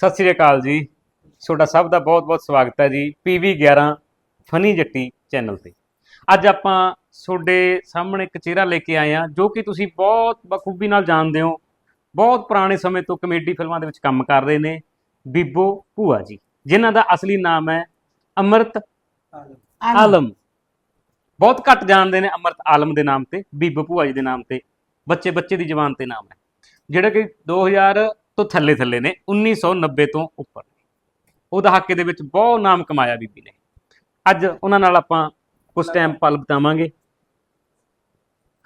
ਸਤਿ ਸ੍ਰੀ ਅਕਾਲ ਜੀ। ਤੁਹਾਡਾ ਸਭ ਦਾ ਬਹੁਤ-ਬਹੁਤ ਸਵਾਗਤ ਹੈ ਜੀ ਪੀਵੀ 11 ਫਨੀ ਜੱਟੀ ਚੈਨਲ ਤੇ। ਅੱਜ ਆਪਾਂ ਤੁਹਾਡੇ ਸਾਹਮਣੇ ਇੱਕ ਚਿਹਰਾ ਲੈ ਕੇ ਆਏ ਆ ਜੋ ਕਿ ਤੁਸੀਂ ਬਹੁਤ ਬਖੂਬੀ ਨਾਲ ਜਾਣਦੇ ਹੋ। ਬਹੁਤ ਪੁਰਾਣੇ ਸਮੇਂ ਤੋਂ ਕਮੇਡੀ ਫਿਲਮਾਂ ਦੇ ਵਿੱਚ ਕੰਮ ਕਰ ਰਹੇ ਨੇ ਬੀਬੋ ਭੂਆ ਜੀ ਜਿਨ੍ਹਾਂ ਦਾ ਅਸਲੀ ਨਾਮ ਹੈ ਅਮਰਤ ਆਲਮ। ਬਹੁਤ ਘੱਟ ਜਾਣਦੇ ਨੇ ਅਮਰਤ ਆਲਮ ਦੇ ਨਾਮ ਤੇ ਬੀਬੋ ਭੂਆ ਜੀ ਦੇ ਨਾਮ ਤੇ। ਬੱਚੇ ਬੱਚੇ ਦੀ ਜ਼ਬਾਨ ਤੇ ਨਾਮ ਹੈ। ਜਿਹੜਾ ਕਿ 2000 ਤੋਂ ਥੱਲੇ ਥੱਲੇ ਨੇ 1990 ਤੋਂ ਉੱਪਰ। ਉਹ ਦਹਾਕੇ ਦੇ ਵਿੱਚ ਬਹੁਤ ਨਾਮ ਕਮਾਇਆ ਬੀਬੀ ਨੇ। ਅੱਜ ਉਹਨਾਂ ਨਾਲ ਆਪਾਂ ਕੁਝ ਟਾਈਮ ਪਲ ਬਿਤਾਵਾਂਗੇ।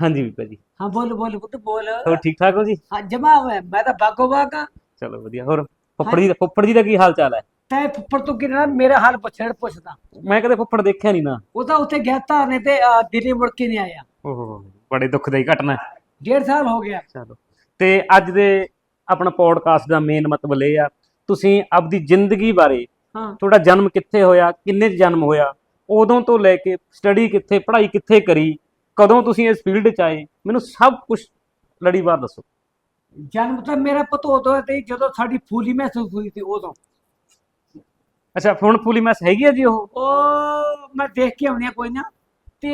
ਹਾਂਜੀ ਬੀਬਾ ਜੀ। ਹਾਂ ਬੋਲ ਬੋਲ ਪੁੱਤ ਬੋਲ। ਹੋਰ ਠੀਕ ਠਾਕ ਹੋ ਜੀ? ਹਾਂ ਜਮਾ ਹੋਇਆ। ਮੈਂ ਤਾਂ ਬਾਗੋ ਬਾਗਾ ਚਲੋ ਵਧੀਆ। ਹੋਰ ਫੁੱਫੜ ਜੀ ਫੁੱਫੜ ਜੀ ਦਾ ਕੀ ਹਾਲ ਚਾਲ ਹੈ? ਤੈ ਫੁੱਫੜ ਤੋਂ ਕਿਹੜਾ ਮੇਰਾ ਹਾਲ ਪੁੱਛੜ ਪੁੱਛਦਾ। ਮੈਂ ਕਦੇ ਫੁੱਫੜ ਦੇਖਿਆ ਨਹੀਂ ਨਾ। ਉਹ ਤਾਂ ਉੱਥੇ ਗਿਆ ਤਾਂ ਤੇ ਦਿੱਲੀ ਮੁੜ ਕੇ ਨਹੀਂ ਆਇਆ। ਓਹੋ ਬੜੇ ਦੁੱਖਦਾਈ ਘਟਨਾ ਡੇਢ ਸਾਲ ਹੋ ਗਿਆ। ਚਲੋ। ਤੇ ਅੱਜ ਦੇ ਆਪਣਾ ਪੋਡਕਾਸਟ ਦਾ ਮੇਨ ਮਤਲਬ ਇਹ ਆ ਤੁਸੀਂ ਆਪਦੀ ਜ਼ਿੰਦਗੀ ਬਾਰੇ ਹਾਂ। ਤੁਹਾਡਾ ਜਨਮ ਕਿੱਥੇ ਹੋਇਆ ਕਿੰਨੇ 'ਚ ਜਨਮ ਹੋਇਆ ਉਦੋਂ ਤੋਂ ਲੈ ਕੇ ਸਟੱਡੀ ਕਿੱਥੇ ਪੜ੍ਹਾਈ ਕਿੱਥੇ ਕਰੀ ਕਦੋਂ ਤੁਸੀਂ ਇਸ ਫੀਲਡ 'ਚ ਆਏ ਮੈਨੂੰ ਸਭ ਕੁਝ ਲੜੀਵਾਰ ਦੱਸੋ। ਜਨਮ ਤਾਂ ਮੇਰਾ ਪਤਾ ਉਦੋਂ ਹੈ ਤੇ ਜਦੋਂ ਸਾਡੀ ਫੂਲੀ ਮਹਿਸੂਸ ਹੋਈ ਸੀ ਉਦੋਂ। ਅੱਛਾ ਹੁਣ ਫੁੱਲੀ ਮੈਸ ਹੈਗੀ ਆ ਜੀ ਉਹ? ਉਹ ਮੈਂ ਦੇਖ ਕੇ ਆਉਣੀ ਕੋਈ ਨਾ ਤੇ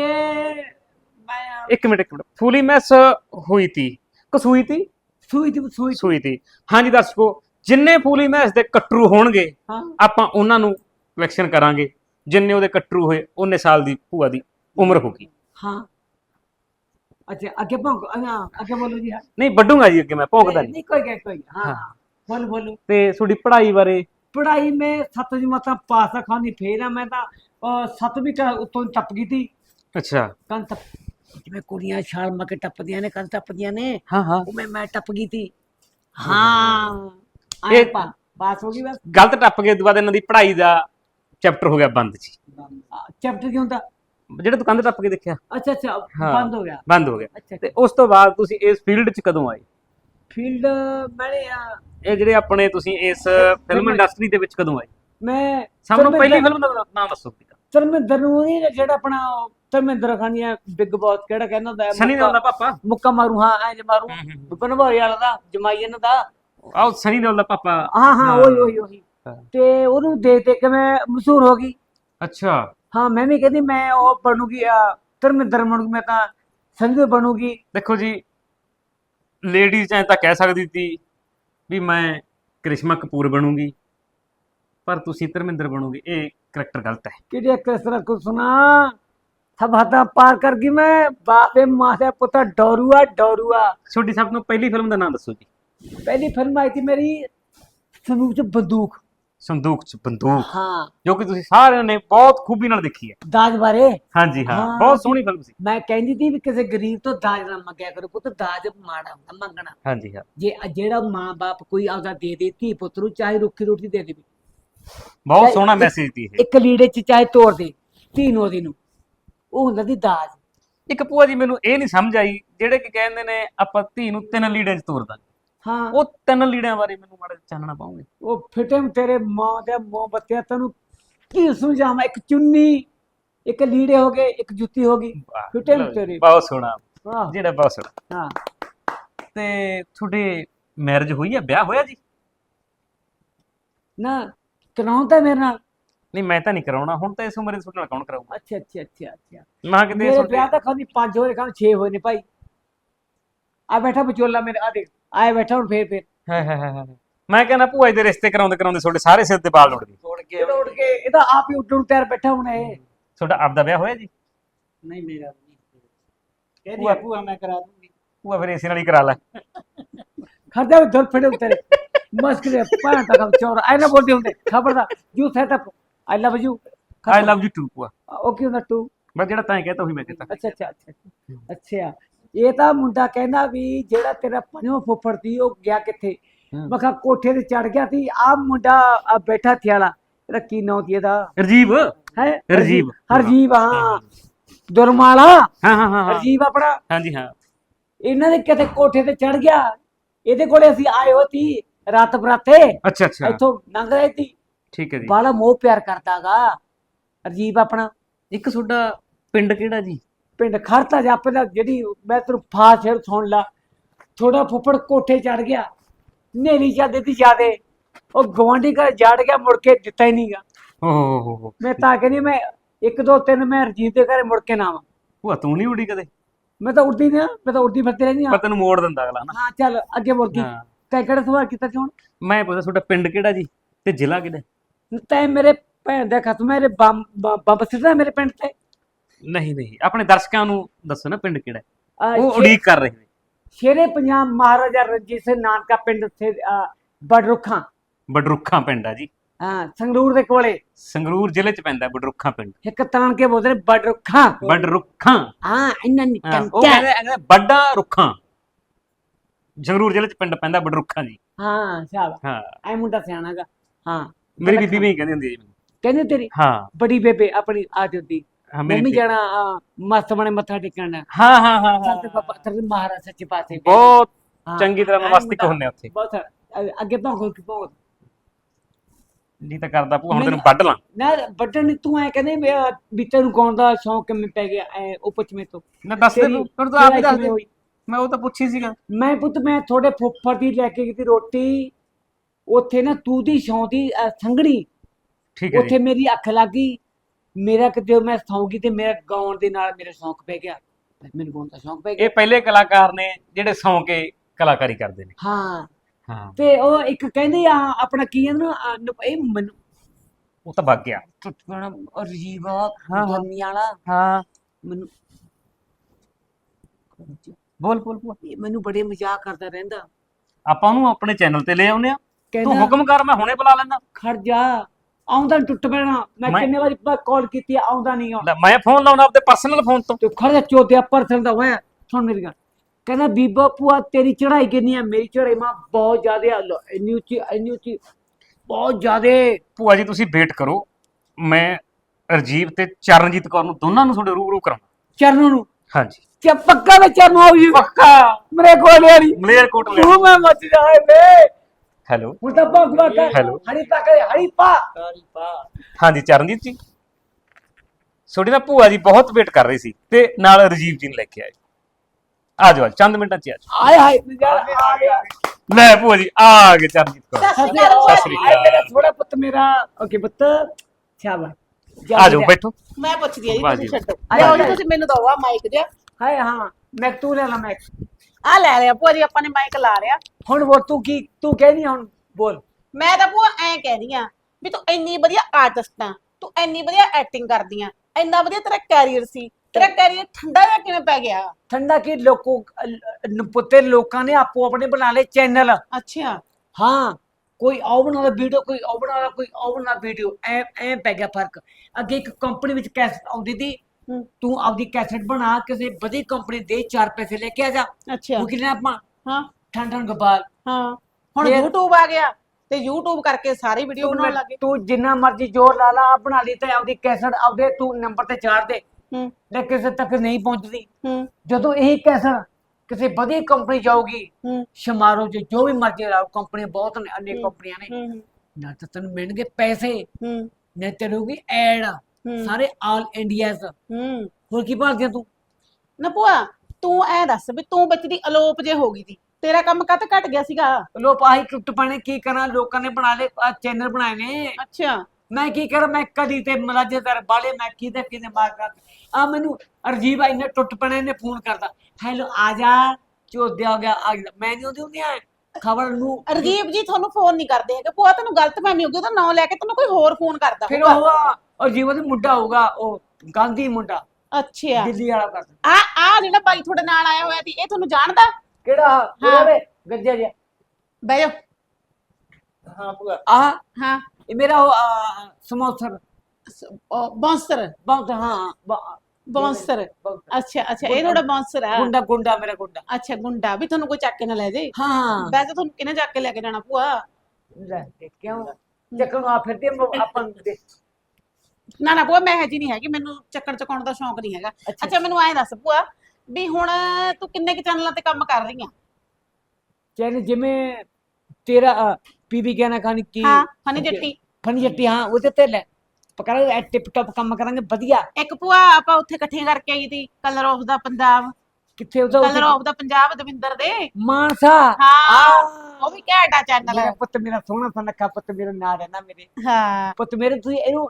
ਮੈਂ ਇੱਕ ਮਿੰਟ ਇੱਕ ਮਿੰਟ। ਫੁੱਲੀ ਮੈਸ ਹੋਈ ਤੀ ਕਸੂਈ ਤੀ? ਸੂਈ ਦੀ ਸੂਈ ਸੂਈ ਤੀ ਹਾਂਜੀ ਦਰਸ਼ਕੋ ਜਿੰਨੇ ਫੁੱਲੀ ਮੈਸ ਦੇ ਕੱਟਰੂ ਹੋਣਗੇ ਹਾਂ। ਆਪਾਂ ਉਹਨਾਂ ਨੂੰ ਸਿਲੈਕਸ਼ਨ ਕਰਾਂਗੇ। ਜਿੰਨੇ ਉਹਦੇ ਕੱਟਰੂ ਹੋਏ ਉਹਨੇ ਸਾਲ ਦੀ ਭੂਆ ਦੀ ਉਮਰ ਹੋਗੀ ਹਾਂ। ਅੱਛਾ ਅੱਗੇ ਭੌਂਕ ਹਾਂ ਅੱਗੇ ਬੋਲੋ ਜੀ। ਹਾਂ ਨਹੀਂ ਵੱਡੂਗਾ ਜੀ ਅੱਗੇ ਮੈਂ ਭੌਂਕਦਾ ਨਹੀਂ ਨਹੀਂ। ਕੋਈ ਕੋਈ ਕੋਈ ਹਾਂ ਹਾਂ। ਬੋਲ ਬੋਲੋ। ਤੇ ਤੁਹਾਡੀ ਪੜ੍ਹਾਈ ਬਾਰੇ? ਪੜਾਈ ਮੈਂ ਸੱਤ ਜਮਾਤਾਂ ਪਾਸ ਆ ਖਾਨੀ ਫੇਰ ਆ ਮੈਂ ਤਾਂ ਸੱਤਵੀਂ ਕਾ ਉੱਤੋਂ ਟੱਪ ਗਈ ਤੀ ਅੱਛਾ। ਕੰਨ ਟੱਪ ਜਿਵੇਂ ਕੁੜੀਆਂ ਛਾਲ ਮਾਰ ਕੇ ਟੱਪਦੀਆਂ ਨੇ ਕੰਨ ਟੱਪਦੀਆਂ ਨੇ ਹਾਂ ਹਾਂ। ਉਹ ਮੈਂ ਮੈਂ ਟੱਪ ਗਈ ਤੀ ਹਾਂ ਆਏ ਇਹ- ਪਾ ਪਾਸ ਹੋ ਗਈ ਬਸ। ਗਲਤ ਟੱਪ ਕੇ ਉਸ ਤੋਂ ਬਾਅਦ ਇਹਨਾਂ ਦੀ ਪੜ੍ਹਾਈ ਦਾ ਚੈਪਟਰ ਹੋ ਗਿਆ ਬੰਦ ਜੀ। ਚੈਪਟਰ ਕਿਉਂ ਹੁੰਦਾ? ਜਿਹੜਾ ਤੂੰ ਕੰਧ ਟੱਪ ਕੇ ਦੇਖਿਆ। ਅੱਛਾ ਅੱਛਾ ਹਾਂ। ਬੰਦ ਹੋ ਗਿਆ। ਬੰਦ ਹੋ ਗਿਆ। ਅੱਛਾ ਤੇ ਉਸ ਤੋਂ ਬਾਅਦ ਤੁਸੀਂ ਇਸ ਫੀਲਡ 'ਚ ਕਦੋਂ ਆਏ? ਫੀਲਡ ਅਹ, ਇਹ ਜਿਹੜੇ ਆਪਣੇ ਤੁਸੀਂ ਇਸ ਫਿਲਮ ਇੰਡਸਟਰੀ ਦੇ ਵਿੱਚ ਕਦੋਂ ਆਏ? ਮੈਂ ਸਭ ਨੂੰ ਪਹਿਲੀ ਫਿਲਮ ਦਾ ਨਾਮ ਦੱਸੋ। ਧਰਮਿੰਦਰ ਨੂੰ ਨਹੀਂ ਜਿਹੜਾ ਆਪਣਾ ਧਰਮਿੰਦਰ ਖਾਨੀਆ ਬਿੱਗ ਬੌਸ ਕਿਹੜਾ ਕਹਿੰਦਾ ਹੁੰਦਾ ਹੈ? ਸਨੀ ਮੁੱਕਾ- ਦੇਓਲ ਦਾ ਪਾਪਾ। ਮੁੱਕਾ ਮਾਰੂ ਹਾਂ ਐ ਮਾਰੂ। ਹੂੰ, ਹੂੰ, ਹੂੰ। ਵਿਪਨ ਭੋਰੀ ਵਾਲਾ ਦਾ ਜਮਾਈ ਇਹਨਾਂ ਦਾ। ਆਹ ਸਨੀ ਦੇਓਲ ਦਾ ਪਾਪਾ। ਹਾਂ ਹਾਂ ਹਾਂ। ਉਹੀ ਉਹੀ ਉਹੀ। ਹਾਂ। ਤੇ ਉਹਨੂੰ ਦੇਖ ਦੇਖ ਕੇ ਮੈਂ ਮਸ਼ਹੂਰ ਹੋ ਗਈ। ਅੱਛਾ। ਹਾਂ ਮੈਂ ਵੀ ਕਹਿੰਦੀ ਮੈਂ ਉਹ ਬਣੂਗੀ ਆ ਧਰਮਿੰਦਰ ਬਣੂਗੀ ਮੈਂ ਤਾਂ ਸੰਜੂ ਬਣੂਗੀ। ਦੇਖੋ ਜੀ ਲੇਡੀਜ਼ ਐ ਤਾਂ ਕਹਿ ਸਕਦੀ ਸੀ ਵੀ ਮੈਂ ਕ੍ਰਿਸ਼ਮਾ ਕਪੂਰ ਬਣੂੰਗੀ ਪਰ ਤੁਸੀਂ ਧਰਮਿੰਦਰ ਬਣੋਗੇ। ਇਹ ਕਰੈਕਟਰ ਗਲਤ ਹੈ। ਕਿਹੜੀ ਤਰ੍ਹਾਂ ਕੋ ਸੁਣਾ? ਸਭ ਹੱਦਾਂ ਪਾਰ ਕਰ ਗਈ ਮੈਂ। ਬਾਪੇ ਮਾਸੇ ਪੁੱਤ ਡੋਰੂਆ ਡੋਰੂਆ। ਤੁਹਾਡੀ ਸਭ ਤੋਂ ਪਹਿਲੀ ਫਿਲਮ ਦਾ ਨਾਮ ਦੱਸੋ ਜੀ। ਪਹਿਲੀ ਫਿਲਮ ਆਈ ਸੀ ਮੇਰੀ ਸੰਦੂਕ ਚ ਬੰਦੂਕ। ਸੰਦੂਕ 'ਚ ਬੰਦੂਕ। ਹਾਂ। ਜੋ ਕਿ ਤੁਸੀਂ ਸਾਰਿਆਂ ਨੇ ਬਹੁਤ ਖੂਬੀ ਨਾਲ ਦੇਖੀ ਹੈ। ਦਾਜ ਬਾਰੇ? ਹਾਂਜੀ ਹਾਂ। ਹਾਂ, ਬਹੁਤ ਸੋਹਣੀ ਫਿਲਮ ਸੀ। ਮੈਂ ਕਹਿੰਦੀ ਸੀ ਵੀ ਕਿਸੇ ਗਰੀਬ ਤੋਂ ਦਾਜ ਨਾ ਮੰਗਿਆ ਕਰੋ ਪੁੱਤ ਦਾਜ ਮਾੜਾ ਹੁੰਦਾ ਮੰਗਣਾ। ਹਾਂਜੀ ਹਾਂ। ਜੇ ਜਿਹੜਾ ਮਾਂ-ਬਾਪ ਕੋਈ ਆਪਦਾ ਦੇ ਦੇ ਧੀ ਪੁੱਤ ਨੂੰ ਚਾਹੇ ਰੁੱਖੀ ਰੋਟੀ ਦੇ ਦੇਵੇ ਬਹੁਤ ਸੋਹਣਾ ਮੈਸੇਜ ਦੀ ਇਹ। ਇੱਕ ਲੀੜੇ ਚ ਚਾਹੇ ਤੋੜ ਦੇ ਧੀ ਨੂੰ ਉਹਦੀ ਨੂੰ। ਉਹ ਹੁੰਦਾ ਦੀ ਦਾਜ। ਇੱਕ ਭੂਆ ਜੀ ਮੈਨੂੰ ਇਹ ਨਹੀਂ ਸਮਝ ਆਈ ਜਿਹੜੇ ਕਿ ਕਹਿੰਦੇ ਨੇ ਆਪਾਂ ਧੀ ਨੂੰ ਤਿੰਨ ਲੀੜਿਆਂ 'ਚ ਤੋਰ ਦਾਂਗੇ। ਹਾਂ। ਉਹ ਤਿੰਨ ਲੀੜਿਆਂ ਬਾਰੇ ਮੈਨੂੰ ਮਾੜਾ ਚਾਨਣਾ ਪਾਉਂਗੇ ਉਹ ਫਿਟਮ ਤੇਰੇ ਮਾਂ ਦੇ ਮੋਹਬਤਿਆ ਤੈਨੂੰ ਕੀ ਸਮਝਾਵਾਂ? ਇੱਕ ਚੁੰਨੀ ਇੱਕ ਲੀੜੇ ਹੋ ਗਏ ਇੱਕ ਜੁੱਤੀ ਹੋ ਗਈ। ਫਿਟਮ ਤੇਰੇ। ਬਹੁਤ ਸੋਹਣਾ। ਜਿਹੜਾ ਬਹੁਤ ਸੋਹਣਾ। ਹਾਂ। ਤੇ ਤੁਹਾਡੇ ਮੈਰਿਜ ਹੋਈ ਹੈ ਵਿਆਹ ਹੋਇਆ ਜੀ? ਨਾ। ਕਰਾਉਂਦਾ ਮੇਰੇ ਨਾਲ? ਨਹੀਂ ਮੈਂ ਤਾਂ ਨਹੀਂ ਕਰਾਉਣਾ। ਹੁਣ ਤਾਂ ਇਸ ਉਮਰੇ ਤੁਹਾਡੇ ਨਾਲ ਕੌਣ ਕਰਾਊਗਾ? ਅੱਛਾ ਅੱਛਾ ਅੱਛਾ ਅੱਛਾ। ਮੈਂ ਕਿਤੇ ਮੇਰੇ ਵਿਆਹ ਤਾਂ ਖਾਲੀ 5 ਹੋਏ ਖਾਲੀ 6 ਹੋਏ ਨੇ ਭਾਈ। ਆ ਬੈਠਾ ਵਿਚੋਲਾ ਮੇਰੇ ਆ ਦੇਖ ਆਏ ਬੈਠਾ ਹੁਣ ਫੇਰ ਫੇਰ। ਹਾਂ ਹਾਂ ਹਾਂ। ਮੈਂ ਕਹਿੰਦਾ ਭੂਆ ਜੀ ਦੇ ਰਿਸ਼ਤੇ ਕਰਾਉਂਦੇ ਕਰਾਉਂਦੇ ਤੁਹਾਡੇ ਸਾਰੇ ਸਿਰ ਤੇ ਬਾਲ ਉੱਡ ਗਏ ਤੋੜ ਕੇ ਤੋੜ ਕੇ ਇਹਦਾ ਆਪ ਹੀ ਉੱਡਣ ਤਿਆਰ ਬੈਠਾ ਹੁਣ ਇਹ। ਤੁਹਾਡਾ ਆਪਦਾ ਵਿਆਹ ਹੋਇਆ ਜੀ? ਨਹੀਂ ਮੇਰਾ ਨਹੀਂ। ਕਹਿੰਦੀ ਭੂਆ- ਭੂਆ ਮੈਂ ਕਰਾ ਦੂੰਗੀ। ਭੂਆ ਫਿਰ ਇਸੇ ਨਾਲ ਹੀ ਕਰਾ ਲੈ। ਖਰਚਾ ਵੀ ਦੁਰ ਫੜੇ ਉਤਰੇ ਦੇ ਪਾਣ ਤੱਕ ਚੋਰ ਆਈ ਨਾ ਬੋਲਦੇ ਹੁੰਦੇ ਖਬਰਦਾ you set up I love you I love you too ਭੂਆ ਓਕੇ ਹੁੰਦਾ ਟੂ ਬਸ ਜਿਹੜਾ ਤੈਂ ਕਹਿਤਾ ਉਹੀ ਮੈਂ ਕਹਤਾ ਅੱਛਾ ਅੱਛਾ ਅੱਛਾ ਅੱਛਾ ਇਹ ਤਾਂ ਮੁੰਡਾ ਕਹਿੰਦਾ ਵੀ ਜਿਹੜਾ ਤੇਰਾ ਪੰਜਵਾਂ ਫੁੱਫੜ ਸੀ ਉਹ ਗਿਆ ਕਿੱਥੇ। ਮੈਂ ਕਿਹਾ ਕੋਠੇ ਤੇ ਚੜ ਗਿਆ ਸੀ ਆ ਮੁੰਡਾ ਆ ਬੈਠਾ ਸੀ ਵਾਲਾ ਇਹਦਾ ਕੀ ਨਾਂ ਸੀ ਇਹਦਾ ਰਜੀਵ ਹੈ ਹਰਜੀਵ। ਹਰਜੀਵ ਹਾਂ ਦੁਰਮਾਲਾ ਹਾਂ ਹਾਂ ਹਾਂ ਹਾਂ ਹਰਜੀਵ ਆਪਣਾ ਹਾਂਜੀ ਹਾਂ ਇਹਨਾਂ ਦੇ ਕਿਤੇ ਕੋਠੇ ਤੇ ਚੜ ਗਿਆ ਇਹਦੇ ਕੋਲੇ ਅਸੀਂ ਆਏ ਹੋ ਤੀ ਰਾਤ ਬਰਾਤੇ। ਅੱਛਾ ਅੱਛਾ। ਇੱਥੋਂ ਲੰਘ ਰਹੇ ਸੀ। ਠੀਕ ਹੈ ਜੀ। ਬਾਲਾ ਮੋਹ ਪਿਆਰ ਕਰਦਾਗਾ। ਹਰਜੀਵ ਆਪਣਾ। ਇੱਕ ਤੁਹਾਡਾ ਪਿੰਡ ਕਿਹੜਾ ਜੀ? ਪਿੰਡ ਖੜਤਾ ਜਾ ਪਹਿਲਾਂ ਜਿਹੜੀ ਮੈਂ ਤੈਨੂੰ ਫਾਸ ਫਿਰ ਸੁਣ ਲਾ। ਥੋੜਾ ਫੁੱਫੜ ਕੋਠੇ ਚੜ ਗਿਆ। ਨੇਰੀ ਜਾਂਦੇ ਦੀ ਜਾਦੇ ਉਹ ਗਵਾਂਢੀ ਘਰ ਜੜ ਗਿਆ ਮੁੜ ਕੇ ਦਿੱਤਾ ਹੀ ਨਹੀਂਗਾ ਓ ਹੋ ਹੋ ਹੋ ਮੈਂ ਤਾਂ ਕਹਿੰਦੀ ਮੈਂ ਇੱਕ ਦੋ ਤਿੰਨ ਮੈਂ ਰਜੀਤ ਦੇ ਘਰੇ ਮੁੜ ਕੇ ਨਾ ਆਵਾਂ। ਭੂਆ ਤੂੰ ਨਹੀਂ ਉਡੀ ਕਦੇ? ਮੈਂ ਤਾਂ ਉੱਡਦੀ ਨਾ ਮੈਂ ਤਾਂ ਉੱਡਦੀ ਫਿਰਦੀ ਰਹਿੰਦੀ ਪਰ ਹਾਂ ਤੈਨੂੰ ਮੋੜ ਦਿੰਦਾ ਅਗਲਾ ਨਾ। ਹਾਂ ਚੱਲ ਅੱਗੇ ਮੁੜ ਗਈ ਹਾਂ। ਤੈ ਕਿਹੜਾ ਸਵਾਲ ਕੀਤਾ ਹੁਣ? ਮੈਂ ਪੁੱਛਦਾ ਤੁਹਾਡਾ ਪਿੰਡ ਕਿਹੜਾ ਜੀ ਤੇ ਜ਼ਿਲ੍ਹਾ ਕਿਹੜਾ? ਤੈ ਮੇਰੇ ਭੈਣ ਦਾ ਖਤਮ ਮੇਰੇ ਬੰਬ ਬੰਬ ਸਿੱਧਾ ਮੇਰੇ ਪਿੰਡ ਤੇ? ਨਹੀਂ ਨਹੀਂ ਆਪਣੇ ਦਰਸ਼ਕਾਂ ਨੂੰ ਦੱਸੋ ਨਾ ਪਿੰਡ ਕਿਹੜਾ ਹੈ? ਉਹ ਉਡੀਕ ਕਰ ਰਹੇ ਨੇ। ਸ਼ੇਰੇ ਪੰਜਾਬ ਮਹਾਰਾਜਾ ਰਣਜੀਤ ਸਿੰਘ ਨਾਨਕਾ ਪਿੰਡ ਉੱਥੇ ਬਡਰੁੱਖਾਂ। ਬਡਰੁੱਖਾਂ ਪਿੰਡ ਆ ਜੀ। ਹਾਂ ਸੰਗਰੂਰ ਦੇ ਕੋਲੇ। ਸੰਗਰੂਰ ਜ਼ਿਲ੍ਹੇ ਚ ਪੈਂਦਾ ਬਡਰੁੱਖਾਂ ਪਿੰਡ। ਇੱਕ ਤਾਣ ਕੇ ਬੋਲਦੇ ਨੇ ਬਡਰੁੱਖਾਂ। ਬਡਰੁੱਖਾਂ। ਹਾਂ ਇਹਨਾਂ ਨੇ ਹਾਂ, ਉਹ ਕਹਿੰਦੇ ਵੱਡਾ ਰੁੱਖਾਂ। ਸੰਗਰੂਰ ਜ਼ਿਲ੍ਹੇ ਚ ਪਿੰਡ ਪੈਂਦਾ ਬਡਰੁੱਖਾਂ ਜੀ ਹਾਂ ਸ਼ਾਬਾਸ਼ ਹਾਂ। ਐ ਮੁੰਡਾ ਸਿਆਣਾਗਾ ਹਾਂ। ਮੇਰੀ ਬੀਬੀ ਵੀ ਕਹਿੰਦੀ ਹੁੰਦੀ ਹੈ ਜੀ ਮੈਨੂੰ। ਕਹਿੰਦੇ ਤੇਰੀ? ਹਾਂ। ਬੜੀ ਬੇਬੇ ਆਪਣੀ ਆ ਜੁੱਦੀ ਹਾਂ ਮੰਮੀ ਮੇਰੀ ਜਾਣਾ ਮਸਤ ਬਣੇ ਮੱਥਾ ਟੇਕਣ। ਹਾਂ ਹਾਂ ਹਾਂ ਹਾਂ। ਤੇ ਪਾਪਾ ਤੇਰੇ ਮਹਾਰਾਜ ਸੱਚੇ ਪਾਸੇ ਬਹੁਤ ਹਾਂ, ਚੰਗੀ ਤਰ੍ਹਾਂ ਐ ਨਮਸਤਿਕ ਮੁੰਡਾ ਉੱਥੇ। ਬਹੁਤ। ਅ- ਅੱਗੇ ਭੌਂਕ ਕੇ ਭੌਂਕ। ਜੀ ਤਾਂ ਕਰਦਾ ਭੂਆ ਹੁਣ ਤੈਨੂੰ ਵੱਢ ਲਾਂ। ਨਾ ਵੱਡਣ ਤੂੰ ਐ ਕਹਿੰਦੇ ਵੀ, ਅਹ, ਵੀ ਤੈਨੂੰ ਗਾਉਣ ਦਾ ਸ਼ੌਂਕ ਕਿਵੇਂ ਪੈ ਗਿਆ ਐ ਉਹ ਪੁੱਛਵੇਂ ਤੋਂ। ਨਾ ਦੱਸ ਦੇ ਤੂੰ ਫਿਰ ਤੂੰ ਆਪ ਹੀ ਦੱਸ ਦੇ। ਹੋਈ? ਮੈਂ ਉਹ ਤਾਂ ਪੁੱਛੀ ਸੀਗਾ ਮੈਂ ਪੁੱਤ ਮੈਂ ਥੋੜੇ ਫੁੱਫੜ ਦੀ ਲੈ ਕੇ ਗਈ ਤੀ ਰੋਟੀ। ਉੱਥੇ ਨਾ ਤੂੰ ਦੀ ਸ਼ੌਂ ਦੀ ਅਹ, ਸੰਘਣੀ। ਠੀਕ ਹੈ ਉੱਥੇ ਜੀ ਮੇਰੀ ਅੱਖ ਲੱਗ ਗਈ। ਮੇਰਾ ਕਿਤੇ ਮੈਂ ਸੌਂਗੀ ਤੇ ਮੇਰਾ ਗਾਉਣ ਦੇ ਨਾਲ ਮੇਰੇ ਸ਼ੌਂਕ ਪੈ ਗਿਆ। ਮੈਨੂੰ ਗਾਉਣ ਦਾ ਸ਼ੌਂਕ ਪੈ ਗਿਆ। ਇਹ ਪਹਿਲੇ ਕਲਾਕਾਰ ਨੇ ਜਿਹੜੇ ਸੌਂ ਕੇ ਕਲਾਕਾਰੀ ਕਰਦੇ ਨੇ। ਹਾਂ। ਹਾਂ। ਤੇ ਉਹ ਇੱਕ ਕਹਿੰਦੇ ਆ ਆਪਣਾ ਕੀ ਹੈ ਨਾ ਆ, ਨ- ਇਹ ਮੈਨੂੰ ਉਹ ਤਾਂ ਵਗ ਗਿਆ। ਟੁੱਟਣਾ ਰਜੀਵਾ ਹਾਂ, ਵਾਲਾ। ਹਾਂ। ਮੈਨੂੰ ਬੋਲ ਬੋਲ ਬੋਲ। ਇਹ ਮੈਨੂੰ ਬੜੇ ਮਜ਼ਾਕ ਕਰਦਾ ਰਹਿੰਦਾ। ਆਪਾਂ ਉਹਨੂੰ ਆਪਣੇ ਚੈਨਲ ਤੇ ਲੈ ਆਉਨੇ ਆ ਤੂੰ ਕਹਿੰਦਾ ਹੁਕਮ ਕਰ ਮੈਂ ਹੁਣੇ ਬੁਲਾ ਲੈਂਦਾ। ਖੜ ਜਾ। ਆਉਂਦਾ ਨੀ ਟੁੱਟ ਪੈਣਾ। ਮੈਂ ਮੈਂ- ਕਿੰਨੇ ਵਾਰੀ ਕਾਲ ਕੀਤੀ ਆ, ਆਉਂਦਾ ਨਹੀਂ ਆ ਲੈ ਮੈਂ ਫੋਨ ਲਾਉਣਾ ਆਪਣੇ ਪਰਸਨਲ ਫੋਨ ਤੋਂ। ਤੂੰ ਖੜ ਜਾ ਚੋਦਿਆ ਪਰਸਨ ਦਾ ਹੋਇਆ। ਸੁਣ ਮੇਰੀ ਗੱਲ। ਕਹਿੰਦਾ ਬੀਬਾ ਭੂਆ ਤੇਰੀ ਚੜਾਈ ਕਿੰਨੀ ਆ? ਮੇਰੀ ਚੜਾਈ ਮਾਂ ਬਹੁਤ ਜ਼ਿਆਦੇ ਆ। ਲੋ ਇੰਨੀ ਉੱਚੀ ਇੰਨੀ ਉੱਚੀ। ਬਹੁਤ ਜ਼ਿਆਦੇ। ਭੂਆ ਜੀ ਤੁਸੀਂ ਵੇਟ ਕਰੋ। ਮੈਂ ਰਜੀਵ ਤੇ ਚਰਨਜੀਤ ਕੌਰ ਨੂੰ ਦੋਨਾਂ ਨੂੰ ਤੁਹਾਡੇ ਰੂਬਰੂ ਕਰਾਉਣਾ ਚਰਨ ਨੂੰ? ਹਾਂਜੀ। ਕਿ ਪੱਕਾ ਵਿੱਚ ਚਰਨ ਆਉ ਜੀ। ਪੱਕਾ। ਮੇਰੇ ਕੋਲ ਯਾਰੀ ਮਲੇਰ ਕੋਟ ਲੈ ਤੂੰ ਮੈਂ ਮੱਚ ਜਾਏ ਵੇ। ਹੈਲੋ। ਹੁਣ ਤਾਂ ਭੌਂਕ ਭੌਂਕ ਕਰ. ਹਰੀ ਪਾ ਕਰੇ ਹਰੀ ਪਾ। ਹਰੀ ਪਾ। ਹਾਂਜੀ ਚਰਨਜੀਤ ਜੀ। ਤੁਹਾਡੀ ਨਾ ਭੂਆ ਜੀ ਬਹੁਤ ਵੇਟ ਕਰ ਰਹੀ ਸੀ ਤੇ ਨਾਲ ਰਜੀਵ ਜੀ ਨੂੰ ਲੈ ਕੇ ਆਏ। ਆ ਜਾਓ ਚੰਦ ਮਿੰਟਾਂ ਚ ਆ ਜਾਓ। ਆਏ ਹਾਏ ਨਜ਼ਾਰਾ ਆ ਗਿਆ ਲੈ ਭੂਆ ਜੀ ਆ ਗਏ ਚਰਨਜੀਤ ਕੌਰ ਸਤਿ ਸ਼੍ਰੀ ਅਕਾਲ। ਮੇਰਾ ਥੋੜਾ ਪੁੱਤ ਮੇਰਾ। ਓਕੇ ਪੁੱਤ ਸ਼ਾਬਾਸ਼ ਆ ਜਾਓ ਬੈਠੋ। ਮੈਂ ਪੁੱਛਦੀ ਆ ਜੀ ਤੁਸੀਂ। ਛੱਡੋ। ਆਏ, ਤੁਸੀਂ ਮੈਨੂੰ ਦੋ ਆ ਮਾਈਕ ਜਿਹਾ। ਹਾਏ ਹਾਂ ਮੈਂ ਤੂੰ ਲੈ ਲਾ ਮੈਂ ਆ ਲੈ ਲਿਆ ਭੂਆ ਜੀ ਆਪਾਂ ਨੇ ਮਾਈਕ ਲਾ ਲਿਆ। ਹੁਣ ਬੋਲ ਤੂੰ ਕੀ ਤੂੰ ਕਹਿਨੀ ਹੁਣ ਬੋਲ। ਮੈਂ ਤਾਂ ਭੂਆ ਐਂ ਕਹਿਦੀ ਆ ਵੀ ਤੂੰ ਇੰਨੀ ਵਧੀਆ ਆਰਟਿਸਟ ਆ ਤੂੰ ਇੰਨੀ ਵਧੀਆ ਐਕਟਿੰਗ ਕਰਦੀ ਆ ਇੰਨਾ ਵਧੀਆ ਤੇਰਾ ਕੈਰੀਅਰ ਸੀ ਤੇਰਾ ਕੈਰੀਅਰ ਠੰਡਾ ਜਿਹਾ ਕਿਵੇਂ ਪੈ ਗਿਆ? ਠੰਡਾ ਕੀ ਲੋਕੋ ਪੁੱਤੇ ਲੋਕਾਂ ਨੇ ਆਪੋ ਆਪਣੇ ਬਣਾ ਲਏ ਚੈਨਲ ਅੱਛਾ। ਹਾਂ ਕੋਈ ਆਉ ਬਣਾ ਲਾ ਵੀਡੀਓ ਕੋਈ ਆਉ ਬਣਾ ਲਾ ਕੋਈ ਆਉ ਬਣਾ ਵੀਡੀਓ ਐ ਐ ਪੈ ਗਿਆ ਫ਼ਰਕ। ਅੱਗੇ ਇੱਕ ਕੰਪਨੀ ਵਿੱਚ ਕੈਸਟ ਆਉਂਦੀ ਸੀ ਹੂੰ। ਤੂੰ ਆਪਦੀ ਕੈਸਟ ਬਣਾ ਕਿਸੇ ਵਧੀਆ ਕੰਪਨੀ ਦੇ ਚਾਰ ਪੈਸੇ ਲੈ ਕੇ ਆ ਜਾ। ਅੱਛਾ। ਉਹ ਕਿਨੇ ਆਪਾਂ? ਹਾਂ। ਠੰਡ ਠੰਡ ਗੋਪਾਲ ਹਾਂ। ਹੁਣ ਫਿਰ- YouTube ਆ ਗਿਆ ਤੇ YouTube ਕਰਕੇ ਸਾਰੇ ਵੀਡੀਓ ਬਣਾਉਣ ਲੱਗੇ ਤੂੰ ਜਿੰਨਾ ਮਰਜ਼ੀ ਜ਼ੋਰ ਲਾ ਲਾ ਆਹ ਬਣਾ ਲਈ ਤੇ ਆਪਦੀ ਕੈਸਟ ਆਪਦੇ ਤੂੰ ਨੰਬਰ ਤੇ ਚਾੜ ਦੇ। ਹੂੰ। ਲੈ ਕਿਸੇ ਤੱਕ ਨਹੀਂ ਪਹੁੰਚਦੀ। ਹੂੰ। ਜਦੋਂ ਇਹ ਕੈਸਟ ਕਿਸੇ ਵਧੀਆ ਕੰਪਨੀ ਜਾਊਗੀ ਹੂੰ। ਸ਼ਮਾਰੋ ਚ ਜੋ ਵੀ ਮਰਜ਼ੀ ਲਾਓ ਕੰਪਨੀ ਬਹੁਤ ਨੇ ਅਨੇਕ ਹੂੰ। ਕੰਪਨੀਆਂ ਨੇ। ਹੂੰ ਨਾ ਤਾਂ ਤੈਨੂੰ ਮਿਲਣਗੇ ਪੈਸੇ। ਹੂੰ। ਨਾ ਤੇਰੂਗੀ ਐਡ ਹੂੰ। ਸਾਰੇ ਆਲ ਇੰਡੀਆ ਚ ਹੂੰ। ਹੋਰ ਕੀ ਭਾਲਦੇ ਤੂੰ? ਨਾ ਭੂਆ ਤੂੰ ਐ ਦੱਸ ਵੀ ਤੂੰ ਵਿੱਚ ਦੀ ਅਲੋਪ ਜੇ ਹੋ ਗਈ ਸੀ ਤੇਰਾ ਕੰਮ ਕੱਤ ਘਟ ਗਿਆ ਸੀਗਾ? ਲੋਕ ਆਹੀ ਟੁੱਟ ਪਾਣੇ ਕੀ ਕਰਾਂ ਲੋਕਾਂ ਨੇ ਬਣਾ ਲਏ ਚੈਨਲ ਬਣਾਏ ਨੇ। ਅੱਛਾ। ਮੈਂ ਕੀ ਕਰਾਂ ਮੈਂ ਕਦੀ ਤੇ ਮਲਾਜੇਦਾਰ ਬਾਲੇ ਮੈਂ ਕਿਤੇ ਕਿਤੇ ਮਾਰ ਕਰ ਆ ਮੈਨੂੰ ਅਰਜੀਬ ਆਈ ਨੇ ਟੁੱਟ ਪਣੇ ਨੇ ਫੋਨ ਕਰਦਾ। ਹੈਲੋ ਆ ਜਾ ਚੋਦਿਆ ਹੋ ਗਿਆ ਆ ਗਿਆ। ਮੈਂ ਨਹੀਂ ਉਹਦੀ ਹੁੰਦੀ ਆ ਖਬਰ ਨੂੰ। ਰਜੀਵ ਜੀ ਤੁਹਾਨੂੰ ਫੋਨ ਨਹੀਂ ਕਰਦੇ ਹੈਗੇ। ਭੂਆ ਤੈਨੂੰ ਗਲਤਫਹਿਮੀ ਹੋ ਗਈ ਉਹਦਾ ਨਾਂ ਲੈ ਕੇ ਤੈਨੂੰ ਕੋਈ ਹੋਰ ਫੋਨ ਕਰਦਾ ਫਿਰ ਹੋਊਗਾ। ਉਹ ਅਰਜੀਬ ਦਾ ਮੁੰਡਾ ਹੋਊਗਾ ਉਹ ਗਾਂਧੀ ਮੁੰਡਾ ਅੱਛਾ ਦਿੱਲੀ ਵਾਲਾ ਕਰਦਾ ਆ ਆ ਜਿਹੜਾ ਬਾਈ ਤੁਹਾਡੇ ਨਾਲ ਆਇਆ ਹੋਇਆ ਸੀ ਇਹ ਤੁਹਾਨੂੰ ਜਾਣਦਾ? ਕਿਹੜਾ? ਹਾਂ। ਵੇ ਗੱਜਿਆ ਜਿਹਾ। ਬਹਿ ਜਾਓ। ਹਾਂ ਭੂਆ। ਆ ਹਾਂ। ਇਹ ਮੇਰਾ ਉਹ ਸਮੋਸਰ। ਬੌਂਸਰ। ਬਹੁਤ ਹਾਂ ਬ- ਬੌਂਸਰ। ਅੱਛਾ ਅੱਛਾ ਇਹ ਤੁਹਾਡਾ ਬੌਂਸਰ ਆ। ਗੁੰਡਾ ਗੁੰਡਾ ਮੇਰਾ ਗੁੰਡਾ। ਅੱਛਾ ਗੁੰਡਾ। ਵੀ ਤੁਹਾਨੂੰ ਕੋਈ ਚੱਕ ਕੇ ਨਾ ਲੈ ਜੇ। ਹਾਂ ਵੈਸੇ ਤੁਹਾਨੂੰ ਕਿਹਨੇ ਚੱਕ ਕੇ ਲੈ ਕੇ ਜਾਣਾ ਭੂਆ? ਲੈ ਦੇਖ ਕਿਉਂ? ਚੱਕਣ ਆ ਫਿਰਦੇ ਆਪਾਂ ਨੂੰ ਦੇ। ਨਾ ਨਾ ਭੂਆ ਮੈਂ ਹਜੀ ਨਹੀਂ ਹੈਗੀ ਮੈਨੂੰ ਚੱਕਣ ਚਕਾਉਣ ਦਾ ਸ਼ੌਂਕ ਨਹੀਂ ਹੈਗਾ ਅੱਛਾ। ਅੱਛਾ ਮੈਨੂੰ ਐਂ ਦੱਸ ਭੂਆ ਵੀ ਹੁਣ ਤੂੰ ਕਿੰਨੇ ਕੁ ਚੈਨਲਾਂ ਤੇ ਕੰਮ ਕਰ ਰਹੀ ਆ ਚੈਨ ਜਿਵੇਂ ਤੇਰਾ ਪੀਵੀ ਕਹਿਣਾ ਖਾਨੀ ਕੀ ਹਾਂ ਹਨੀ. ਜੱਟੀ ਫਨੀ ਜੱਟੀ ਹਾਂ ਉਹਦੇ ਤੇ ਲੈ ਪਕੜਾਂਗੇ ਟਿਪ ਟੌਪ ਕੰਮ ਕਰਾਂਗੇ ਵਧੀਆ ਇੱਕ ਭੂਆ ਆਪਾਂ ਉੱਥੇ ਇਕੱਠੀਆਂ ਕਰਕੇ ਆਈ ਸੀ ਕਲਰ ਆਫ ਦਾ ਪੰਜਾਬ ਕਿੱਥੇ ਉਹ ਤਾਂ colour of the Punjab Davinder ਦੇ। ਮਾਨਸਾ। ਹਾਂ ਉਹ ਵੀ ਘੈਂਟਾ ਚੈਨਲ। ਮੇਰਾ ਹੈ ਪੁੱਤ ਮੇਰਾ ਸੋਹਣਾ ਸੁਨੱਖਾ ਪੁੱਤ ਮੇਰਾ ਨਾਂ ਨਾ ਮੇਰੇ। ਹਾਂ। ਪੁੱਤ ਮੇਰੇ ਤੁਸੀਂ ਇਹਨੂੰ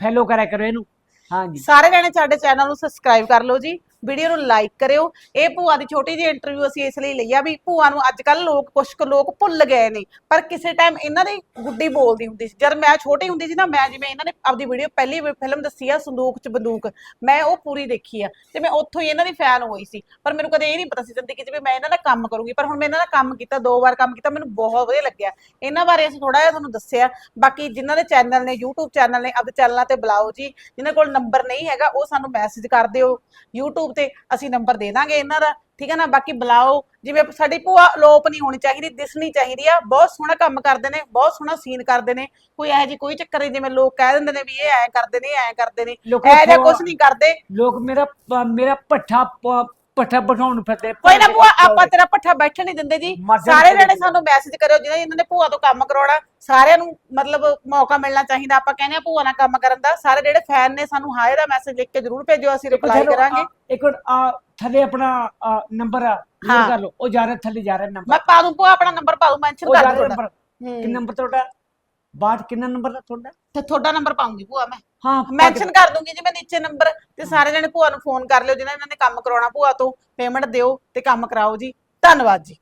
ਫੈਲੋ ਕਰਿਆ ਕਰੋ ਇਹਨੂੰ। ਹਾਂਜੀ। ਸਾਰੇ ਜਣੇ ਸਾਡੇ ਚੈਨਲ ਨੂੰ ਸਬਸਕ੍ਰਾਈਬ ਕਰ ਲਓ ਜੀ। ਵੀਡੀਓ ਨੂੰ ਲਾਈਕ ਕਰਿਓ। ਇਹ ਭੂਆ ਦੀ ਛੋਟੀ ਜਿਹੀ ਇੰਟਰਵਿਊ ਅਸੀਂ ਇਸ ਲਈ ਲਈ ਆ ਵੀ ਭੂਆ ਨੂੰ ਅੱਜ ਕੱਲ ਲੋਕ ਕੁਛ ਕੁ ਲੋਕ ਭੁੱਲ ਗਏ ਨੇ, ਪਰ ਕਿਸੇ ਟਾਈਮ ਇਹਨਾਂ ਦੀ ਗੁੱਡੀ ਬੋਲਦੀ ਹੁੰਦੀ ਸੀ। ਜਦ ਮੈਂ ਛੋਟੀ ਹੁੰਦੀ ਸੀ ਨਾ, ਮੈਂ ਜਿਵੇਂ ਇਹਨਾਂ ਨੇ ਆਪਦੀ ਵੀਡੀਓ ਪਹਿਲੀ ਫਿਲਮ ਦੱਸੀ ਆ, ਸੰਦੂਕ ਚ ਬੰਦੂਕ, ਮੈਂ ਉਹ ਪੂਰੀ ਦੇਖੀ ਆ ਤੇ ਮੈਂ ਉੱਥੋਂ ਹੀ ਇਹਨਾਂ ਦੀ ਫੈਨ ਹੋਈ ਸੀ। ਪਰ ਮੈਨੂੰ ਕਦੇ ਇਹ ਨਹੀਂ ਪਤਾ ਸੀ ਜ਼ਿੰਦਗੀ 'ਚ ਵੀ ਮੈਂ ਇਹਨਾਂ ਦਾ ਕੰਮ ਕਰੂੰਗੀ। ਪਰ ਹੁਣ ਮੈਂ ਇਹਨਾਂ ਦਾ ਕੰਮ ਕੀਤਾ, ਦੋ ਵਾਰ ਕੰਮ ਕੀਤਾ, ਮੈਨੂੰ ਬਹੁਤ ਵਧੀਆ ਲੱਗਿਆ। ਇਹਨਾਂ ਬਾਰੇ ਅਸੀਂ ਥੋੜਾ ਜਿਹਾ ਤੁਹਾਨੂੰ ਦੱਸਿਆ। ਬਾਕੀ ਜਿਨ੍ਹਾਂ ਦੇ ਚੈਨਲ ਨੇ, YouTube ਚੈਨਲ ਨੇ, ਆਪਦੇ ਚੈਨਲਾਂ ਤੇ ਬੁਲਾਓ ਜੀ। ਜਿਨ੍ਹਾਂ ਕੋਲ ਨੰਬਰ ਨਹੀਂ ਹੈਗਾ, ਉਹ ਸਾਨੂੰ ਮੈਸੇਜ ਕਰ ਦਿਓ। YouTube ਤੇ ਅਸੀਂ ਨੰਬਰ ਦੇ ਦਾਂਗੇ ਇਹਨਾਂ ਦਾ ਠੀਕ ਹੈ ਨਾ? ਬਾਕੀ ਬੁਲਾਓ ਜਿਵੇਂ ਸਾਡੀ ਭੂਆ ਲੋਪ ਨਹੀਂ ਹੋਣੀ ਚਾਹੀਦੀ ਦਿਸਣੀ ਚਾਹੀਦੀ ਆ। ਬਹੁਤ ਸੋਹਣਾ ਕੰਮ ਕਰਦੇ ਨੇ ਬਹੁਤ ਸੋਹਣਾ ਸੀਨ ਕਰਦੇ ਨੇ। ਕੋਈ ਇਹੋ ਜਿਹੀ ਕੋਈ ਚੱਕਰ ਨਹੀਂ ਜਿਵੇਂ ਲੋਕ ਕਹਿ ਦਿੰਦੇ ਨੇ ਵੀ ਇਹ ਐ ਕਰਦੇ ਨੇ ਐ ਕਰਦੇ ਨੇ। ਲੋਕ ਇਹੋ ਜਿਹਾ ਕੁਝ ਨਹੀਂ ਕਰਦੇ। ਲੋਕ ਮੇਰਾ ਮੇਰਾ ਪੱਠਾ ਪ- ਪੱਠਾ ਬਿਠਾਉਣ ਫਿਰਦੇ ਕੋਈ ਨਾ ਭੂਆ ਆਪਾਂ ਤੇਰਾ ਪੱਠਾ ਬੈਠਣ ਨਹੀਂ ਦਿੰਦੇ ਜੀ। ਮਰ ਜਾਣ ਸਾਰੇ ਜਣੇ ਸਾਨੂੰ ਮੈਸੇਜ ਕਰਿਓ ਜਿਹਨਾਂ ਇਹਨਾਂ ਨੇ ਭੂਆ ਤੋਂ ਕੰਮ ਕਰਾਉਣਾ। ਸਾਰਿਆਂ ਨੂੰ ਮਤਲਬ ਮੌਕਾ ਮਿਲਣਾ ਚਾਹੀਦਾ ਆਪਾਂ ਕਹਿੰਦੇ ਆ ਭੂਆ ਨਾਲ ਕੰਮ ਕਰਨ ਦਾ। ਸਾਰੇ ਜਿਹੜੇ ਫੈਨ ਨੇ ਸਾਨੂੰ ਹਾਏ ਦਾ ਮੈਸੇਜ ਲਿਖ ਕੇ ਜ਼ਰੂਰ ਭੇਜੋ ਅਸੀਂ ਰਿਪਲਾਈ ਕਰਾਂਗੇ। ਇੱਕ ਵਾਰ ਆ, ਥੱਲੇ ਆਪਣਾ ਨੰਬਰ ਆ ਹਾਂ। ਨੋਟ ਕਰ ਲਓ। ਉਹ ਜਾ ਰਿਹਾ ਥੱਲੇ ਜਾ ਰਿਹਾ ਨੰਬਰ ਮੈਂ ਪਾ ਦੂੰ ਭੂਆ ਆਪਣਾ ਨੰਬਰ ਪਾ ਦੂੰ ਮੈਂਸ਼ਨ ਉਹ ਕਰ ਜਾ ਦੂੰ ਰਿਹਾ ਤੁਹਾਡਾ। ਨੰਬਰ ਹੂੰ। ਕਿੰਨਾ ਨੰਬਰ ਤੁਹਾਡਾ? ਬਾਅਦ ਕਿੰਨਾ ਨੰਬਰ ਦਾ ਤੁਹਾਡਾ? ਤੇ ਤੁਹਾਡਾ ਨੰਬਰ ਪਾਉਂਗੀ ਭੂਆ ਮੈਂ। ਹਾਂ ਮੈਂਸ਼ਨ ਕਰ ਦੂੰਗੀ ਜੀ ਮੈਂ ਨੀਚੇ ਨੰਬਰ ਤੇ ਸਾਰੇ ਜਣੇ ਭੂਆ ਨੂੰ ਫੋਨ ਕਰ ਲਿਓ ਜਿਨ੍ਹਾਂ ਇਹਨਾਂ ਨੇ ਕੰਮ ਕਰਾਉਣਾ ਭੂਆ ਤੋਂ ਪੇਮੈਂਟ ਦਿਓ ਤੇ ਕੰਮ ਕਰਾਓ ਜੀ। ਧੰਨਵਾਦ ਜੀ।